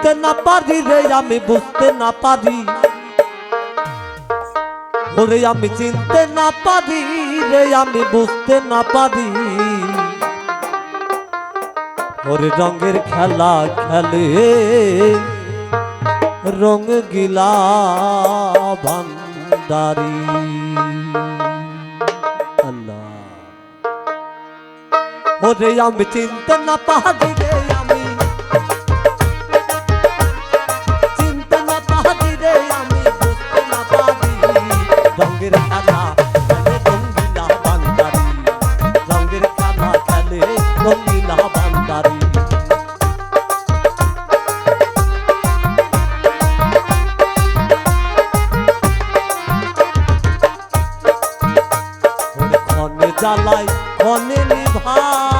চিনতে না পারি রে আমি বুঝতে না পারি। ওরে আমি চিনতে না পারি রে আমি বুঝতে না পারি। ওরে রঙের খেলা খেলে রঙ গিলা ভান্ডারি। আল্লাহ। ওরে আমি চিনতে না পারি রে ক্ষণে মনে ক্ষণে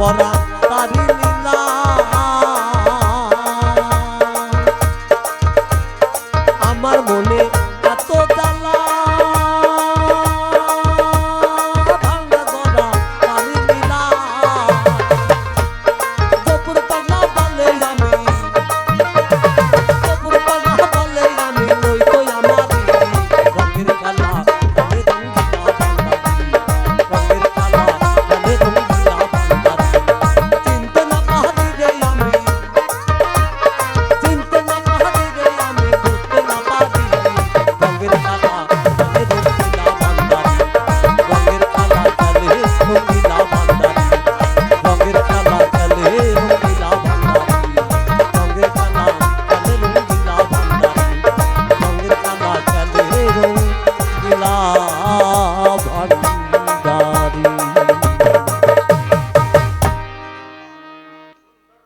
পরা তারি আমার মন